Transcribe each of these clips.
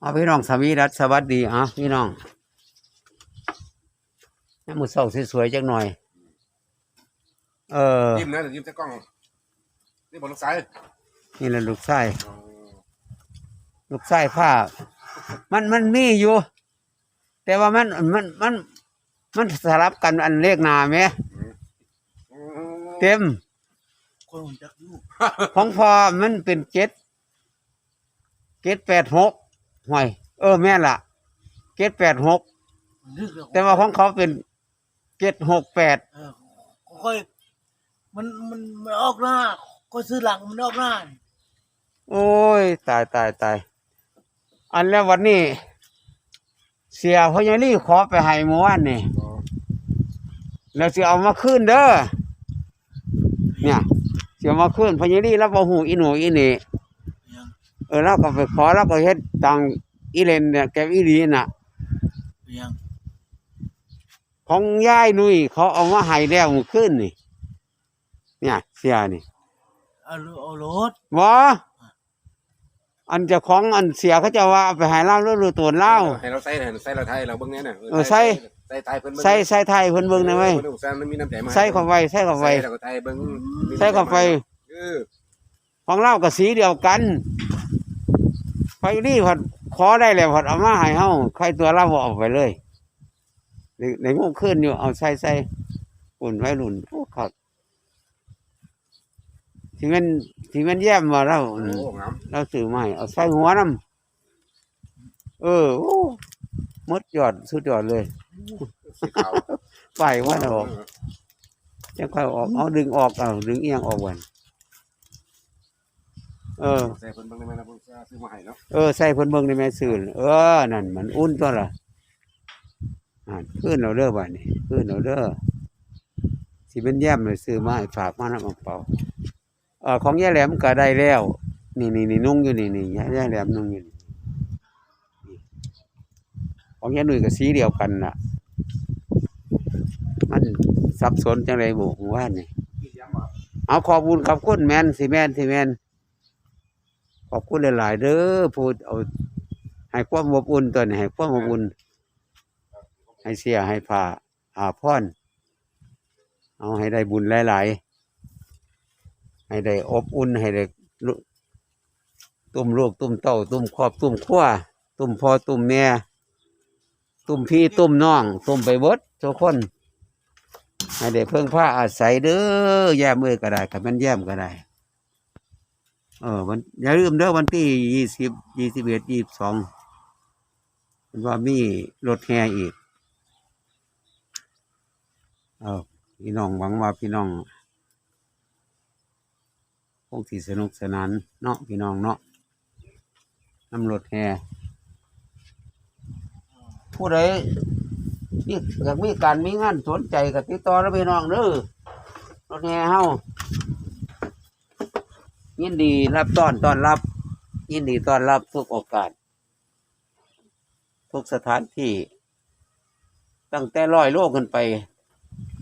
เอาพี่น้องสวีรัตสวัสดีอะพี่น้องนี่มือเศร้าสวยๆจักหน่อย เออยิ้มนะเดี๋ยวยิ้มใส่กล้องนี่บอลลูกซ้ายนี่แหละลูกไส้ลูกไส้ผ้ามันมันมีอยู่ แต่ว่ามันมันมัน มันสลับกันอันเลขหนาไหมเต็มคนหุ่นจักลูกของพอมันเป็นเจ็ดเจ็ดแปดหก ห่วยเออแม่นละเจ็ดแปดหกนึกแล้วแต่ว่าของเขาเป็นเจ็ดหกแปดเออค่อยมันมันมันออกหน้าก็ซื้อหลังมันออกหน้าโอ้ย ตายตายตายอันแล้ววันนี้ เสียพญาลี่ขอไปให้เมื่อวานนี่แล้วสิเอามาคืนเด้อเนี่ยเสียมาคืนพญาลี่รับบ่หูอีหนูอีนี่ยังเออเราก็ไปขอเราก็เฮ็ดตังอีเลนเนี่ยแกอีหลีน่ะ ยังของยายนุ่ยเขาเอามาให้แล้วเมื่อคืนนี่ เนี่ยเสียนี่เอารเอารถบ่อันเจะของอันเสียเขาจะว่าเอาไปให้เล่าหรือรู้ตัวเล่า ให้เราใส่หน่อยใส่เราไทยเราเบิ้งเนี้ยน่ะเออใส่ ใส่ไทยเพิ่นเบิ่งใส่ใส่ไทยเพิ่นเบิ่งได้ไหมเพิ่นอุตส่าห์มันมีน้ำใจมาใส่เข้าไปใส่เข้าไปใส่แล้วก็ไทยเบิ่งมีใส่เข้าไปเออของเราก็สีเดียวกัน ไปนี่ผัดขอได้แล้วผัดเอามาให้เฮาใครตัวเราบ่เอาไปเลยในในงงขึ้นอยู่เอาใส่ใส่อุ่นไว้รุ่นโอ้ครับที่มันที่มันแย้มมาเราโอ้งามเราซื้อมาให้เอาใส่หัวน้ำเออโอ้หมดยอดสุดยอดเลยสีขาวไปว่าออกจะค่อยออกเอาดึงออกเอาดึงเอียงออกวัน เออใส่เพิ่นเบิ่งได้ไหมนะเพิ่นซื้อมาให้เนาะเออใส่เพิ่นเบิ่งในแม่ซื่นเออนั่นมันอุ่นตัวละอ่าขึ้นเราเด้อบัดนี้ขึ้นเราเด้อสิเป็นแย้มเลยซื้อมาให้ฝากมานำอังเปาเออของยายแหลมก็ได้แล้ว นี่นี่นี่นุ่งอยู่นี่นี่ยายแหลมนุ่งอยู่นี่นี่ของยายหนุ่ยก็สีเดียวกันน่ะ มันสับสนจังไรบุกว่านี่พี่ย้ำว่าเอาขอบคุณขอบคุณแมนสิแมนสิแมนข อบคุณหลาย ๆเด้อพูดเอาให้ความอบอุ่นตัวนี้ให้ความอบอุ่นให้เสียให้ผ่าอาพรเอาให้ได้บุญหลาย ๆ ให้ได้อบอุ่นให้ได้ตุ้มลูกตุ้มเต้าตุ้มครอบตุ้มครัวตุ้มพ่อตุ้มแม่ตุ้มพี่ตุ้มน้องตุ้มไปบดทุกคนให้ได้เพิ่งผ้าอาศัยเด้อแย้มเอ้ยก็ได้กับมันแย้มก็ได้ เออมันอย่าลืมเด้อวันที่ยี่สิบยี่สิบเอ็ดยี่สิบสองมันว่ามีรถแห่อีก เออพี่น้องหวังว่าพี่น้องคงที่สนุกสนานเนาะพี่น้องเนาะน้ำรถแห่ผู้ใดนี่อยากมีการมีงานสนใจกับติดต่อแล้วพี่น้องเด้อรถแห่เฮา ยินดีรับต้อนต้อนรับ ยินดีต้อนรับทุกโอกาส ทุกสถานที่ ตั้งแต่ร้อยโลขึ้นไป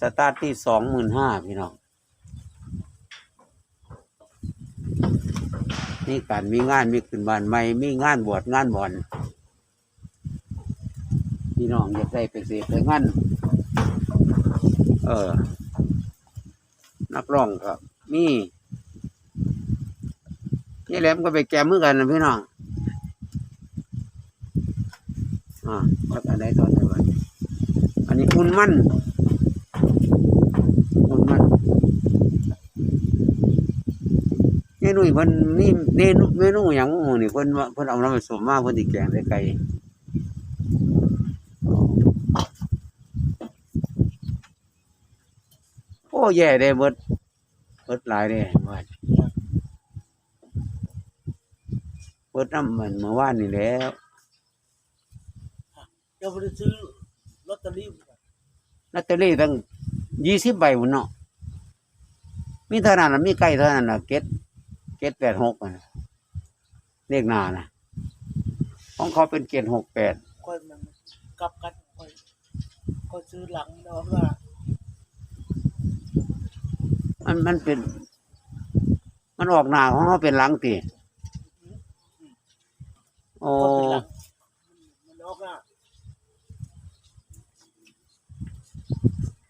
สตาร์ทที่สองหมื่นห้าพี่น้องนี่การมีงานมีขึ้นบ้านใหม่มีงานบวชงานบอนพี่น้องอยากได้เป็นเศษเป็นงั้นเออ นักร้องครับ มีนี่ แหลมก็ไปแกมมือกันนะพี่น้องอ่าแล้วอันไหนตอนไหนวะอันนี้คุณมั่นคุณมั่นนี่นุ่ยเพิ่นนี่เมนูเมนูหยังหมู่นี่เพิ่นว่าเพิ่นเอาน้ำผสมมาเพิ่นสิแกงได้ไก่โอ้แย่ได้เบิดเบิดหลายเลยว่า เบิดน้ำมันเมื่อวานนี่แหล้วเดี๋ยวไปซื้อลอตเตอรี่ลอตเตอรี่ตั้งยี่สิบใบหมดเนาะมีเท่านั้นน่ะมีไก่เท่านั้นน่ะเก็ดเก็ดแปดหกอะเลขหน้านะของเขาเป็นเก็ดหกแปดค่อยมันกลับกันค่อยค่อยซื้อหลังมันออกหน้ามันมันเป็น มันออกหน้าของเขาเป็นหลังตี อ๋อ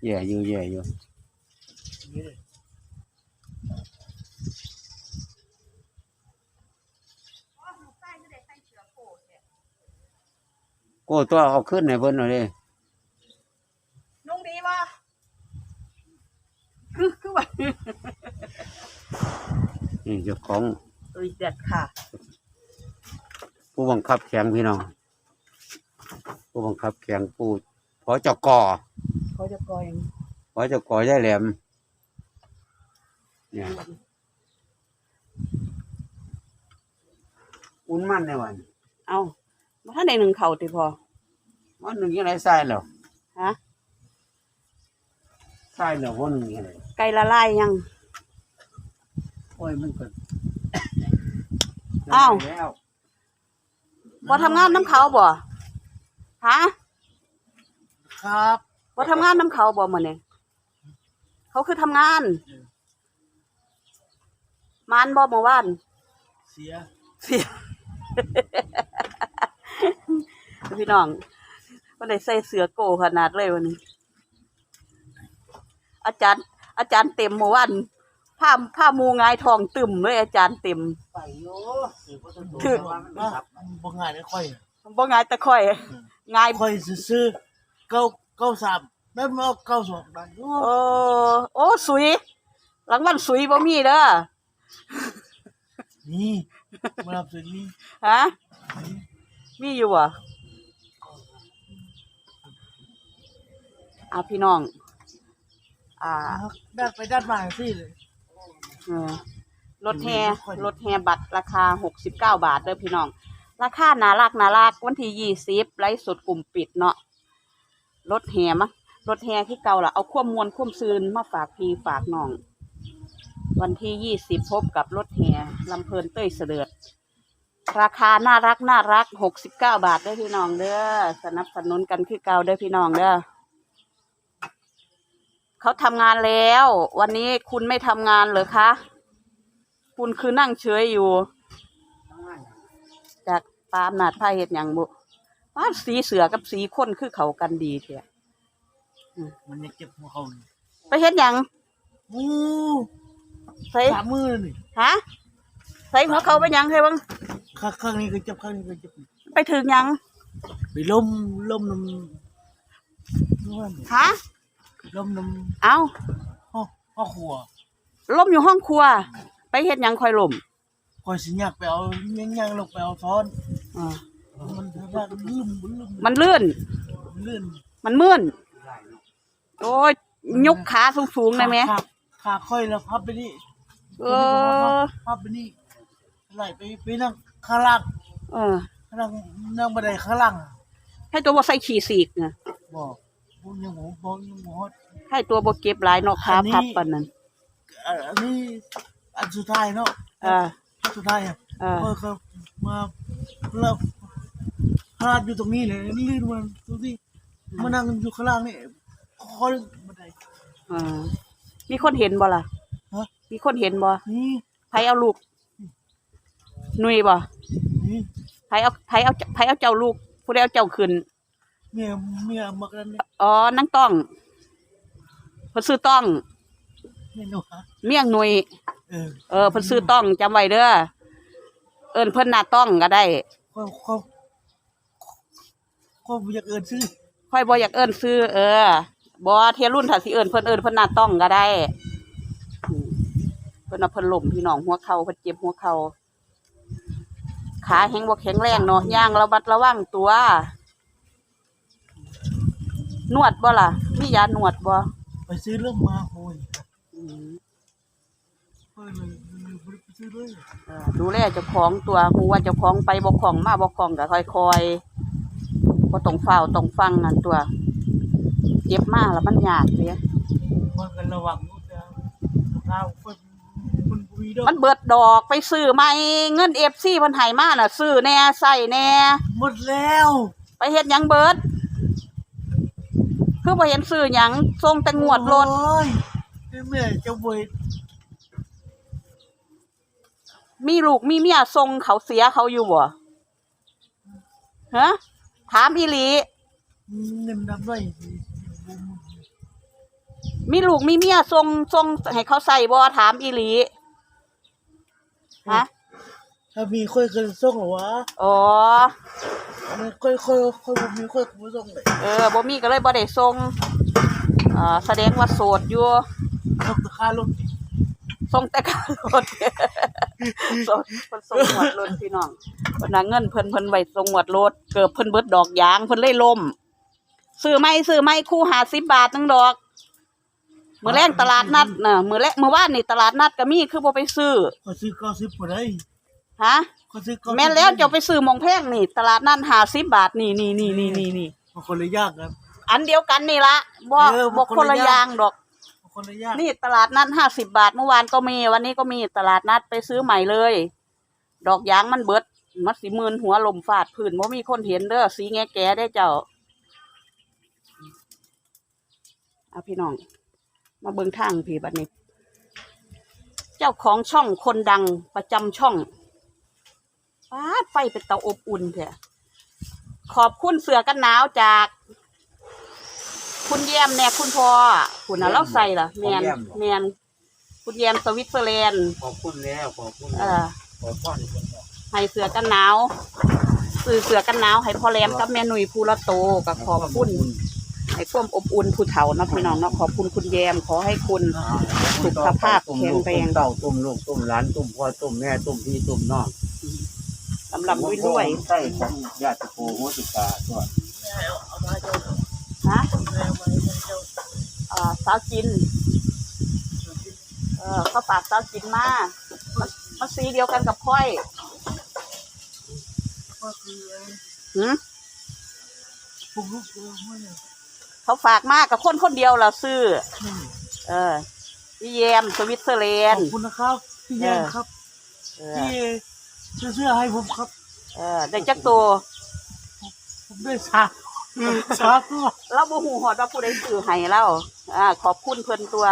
แย่อยู่แย่อยู่กูตัวเอาขึ้นในเพิ่นเลยนุ่งดีวะคือคือว่านี่เจ้าของตัวจัดค่ะ ผู้บังคับแข่งพี่น้องผู้บังคับแข่งผู้พอจกอเขาจะกอยอย่างพอจกอยายแหลมเนี่ยอุ่นมันในวันเอาบ่ท่านใดหนึ่งเข่าติพอวันหนึ่งยังไงใส่แล้วฮะใส่แล้ววันหนึ่งยังไงไก่ละลายยังโอ้ยมันก็อ้าวแล้ว บ่ทำงานน้ำเขาบ่ฮะครับบ่ทำงานน้ำเขาบ่มื้อนี้เขาคือทำงานมานบ่เมื่อวานเสียเสียพี่น้องวันได้ใส่เสือโกขนาดเลยวันนี้ อาจารย์ อาจารย์เต็มเมื่อวัน ผ้าผ้ามูงายทองตึมเลยอาจารย์เต็มไปโยถือถือว่านะบ่ง่ายได้ค่อยบ่งายตะค่อยงายค่อยซื้อเก้าเก้าสามแม่มาเอาเก้าสองได้โอ้โอ้โอ้สุยหลังวันสุยบ่มีเด้อนี่มารับสิ่งนี้ฮะมีอยู่บ่อ่าพี่น้อง อ่าด้านไปด้านมาสิเลย เออรถแห่รถแห่บัตรราคาหกสิบเก้าบาทเด้อพี่น้อง ราคาน่ารักน่ารักวันที่ยี่สิบไลฟ์สดกลุ่มปิดเนาะรถแห่มะรถแห่ที่เก่าล่ะเอาความมวลความซืนมาฝากพี่ฝากน้อง วันที่ยี่สิบพบกับรถแห่ลำเพลินเต้ยเสด็จราคาน่ารักน่ารักหกสิบเก้าบาทเด้อพี่น้องเด้อสนับสนุนกันคือเก่าเด้อพี่น้องเด้อ เขาทำงานแล้ว วันนี้คุณไม่ทำงานเหรอคะ คุณคือนั่งเฉยอยู่ จากปาล์มนาดผ้าเห็ดหยังบุป้าสีเสือกับสีคนคือเขากันดีเถอะมันยังเจ็บหัวเขาอยู่ไปเห็ดหยังโอ้ใส่สามมือเลยนี่ฮะใส่หัวเขาไปหยังให้บ้างข้างข้างนี้ก็เจ็บข้างนี้ก็เจ็บไปถึงหยัง ไปล้มล้มน้ำนู่นฮะ ล้มน้เอาำห้องห้องครัวล้มอยู่ห้องครัว ไปเห็ดหยังคอยล้มคอยสิอยากไปเอายังยังลงไปเอาซ้อน อ่ามันว่าลืมลืมมันเลื่อนลื่นมันมื่น โอ้ยยกขาสูงๆได้ไหม ขาขาค่อยแล้วพับไปนี่เออ พับไปนี่ไหลไปไปนั่งข้างล่างเออนั่งนั่งบันไดข้างล่างให้ตัวบ่ใส่ขี่สีกนะบอก บอกยังหมูบอกยังหมูฮอดให้ตัวบ่เก็บหลายเนอกขาอันนี้พับปานนั้นอะอันนี้อันสุดท้ายเนาะอ่าอันสุดท้ายอะอ่าก็เขามาแล้วพลาดอยู่ตรงนี้เลยลื่นมันตรงที่มานั่งอยู่ข้างล่างนี่คอยบันไดอ่ามีคนเห็นบ่ล่ะฮะมีคนเห็นบ่นี่ไผเอาลูกหนุ่ยบ่นี่ไผเอาไผเอาไผเอาเจ้าลูกผู้ใดเอาเจ้าขึ้น เมียเมียมักนั่นเนี่ยอ๋อนั่งต้องเพิ่นซื้อต้อง เมียหนูฮะเมี่ยงหนุ่ยเออเออเพิ่นซื้อต้องจำไว้เด้อเอิ้นเพิ่นหน้าต้องก็ได้เขาเขาเขาอยากเอินซื้อค่อยบ่อยากเอิ้นซื้อเออบ่เทียรุ่นถ้าสิเอิ้นเพิ่นเอิ้นเพิ่นหน้าต้องก็ได้อืมเพิ่นว่าเพิ่นล้มพี่น้องหัวเข่าเพิ่นเจ็บหัวเข่าขาแข็งบ่แข็งแรงเนาะย่างระบัดระวังตัว นวดบ่ล่ะ มียานวดบ่ไปซื้อเรื่องมาโอ้ยอืมเฮ้ยเลยเลยไปซื้อเลยเออดูแลเจ้าของตัวฮู้ว่าเจ้าของไปบ่คล่องมาบ่คล่องก็ค่อยๆบ่ต้องเฝ้าต้องฟังนั่นตัวเจ็บมาแล้วมันยากเด้มันกันระวังนู่นจะข้าวคนมันบุยดอกมันเบิดดอกไปซื้อใหม่เงิน FC เพิ่นให้มาน่ะซื้อแหน่ใส่แหน่หมดแล้ว ไปเฮ็ดหยังเบิด คือบ่เห็นซื้อหยังส่งแต่งวดรถโอ้ยแม่จะบวยมีลูกมีเมียส่งเขาเสียเขาอยู่บ่ฮะถามอีหลีเงินดำด้วยมีลูกมีเมียทรงทรงให้เขาใส่บ่ถามอีหลีฮะ ถ้ามีค่อยเคยส่งเหรอวะอ๋อไม่ค่อยค่อยค่อยบ่มีค่อยบ่ส่งเลยเออบ่มีก็เลยบ่ได้ทรงอ่าแสดงว่าโสดอยู่ส่งแต่ค่ารถทรงแต่การรถโสดเพิ่นทรงหวดรถพี่น้องเพิ่นน่ะเงินเพิ่นเพิ่นไว้ทรงหวดรถเกิดเพิ่นเบิดดอกยางเพิ่นเลยล่มซื้อไม้ซื้อไม้คู่50บาทหนึงดอก มื้อแรงตลาดนัดน่ะมื้อแรกมื้อวานนี่ตลาดนัดก็มีคือบ่ไปซื้อ ก็ซื้อเก้าสิบบ่ได้ ฮะก็ซื้อเก้าสิบแม่นแล้วเจะไปซื้อหมองแพงนี่ ตลาดนัด50บาทนี่นี่นี่นี่นี่นี่บางคนเลยยากครับ อันเดียวกันนี่ละบ่เออบ่คนคนละละอย่างอย่างดอก บางคนเลยยากนี่ตลาดนัดห้าสิบบาทเมื่อวานก็มีวันนี้ก็มีตลาดนัดไปซื้อใหม่เลย ดอกยางมันเบิดมัดสีมืนหัวลมฟาดพื้นว่ามีคนเห็นเด้อสีแงแก่ได้เจ้าเอาพี่น้อง มาเบิ่งทางพี่บัดนี้ เจ้าของช่องคนดังประจำช่อง ป้าดไฟเป็นเตาอบอุ่นเถอะขอบคุณเสือกันหนาวจาก คุณแยมแน่คุณพ่อคุณน่ะเราใส่ล่ะแมนแมนคุณแยมสวิตเซอร์แลนด์ขอบคุณแล้วขอบคุณเออขอบคุณให้เสือกันหนาวซื้อเสือกันหนาวให้พ่อแรมกับแม่หนุ่ยภูละโตก็ขอบคุณให้ความอบอุ่นผู้เฒ่าเนาะพี่น้องเนาะขอบคุณคุณแยมขอให้คุณสุขภาพแข็งแรงเต้าตุ่มลูกตุ่มหลานตุ่มพ่อตุ่มแม่ตุ่มพี่ตุ่มน้องสำหรับด้วยด้วย ใช่ของญาติโกโหติกาตัวเอามาเจ้าฮะเอามาให้เจ้าเอ่อสาวจิน เออเขาฝากสาวจินมามันมันสีเดียวกันกับพ่อยก็คือหืมผมรู้ตัวมันเนี่ยเขาฝากมากับคนคนเดียวเราซื้อนี่เออพี่แยมสวิตเซอร์แลขนอบด์ คุณนะครับพี่แยมครับเออ ที่ ซื้อเสื้อให้ผมครับ เออได้จักตัวผมได้สามสามตัวเราบ่ฮู้ฮอดว่าผู้ใดซื้อให้เราอ่า ขอบคุณเพิ่นตัว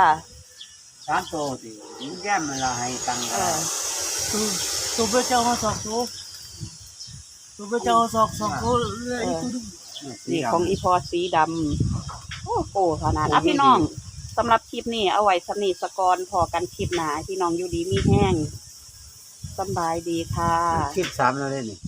สามโตสิยิ้มแย้มมันละให้ตังค์เออตัวตัวเป็นเจ้ามาสองตัวตัวเป็นเจ้ามาสองสองตัวเหลยอีกตัวหนึงนี่ของอีพอสีดำโอ้โหขนาดอะพี่น้องสำหรับคลิปนี้เอาไว้สนิทสกอนพอกันคลิปหนาพี่น้องอยู่ดีมีแห้ง สำบายดีค่ะ คลิปสามแล้วเลยนี่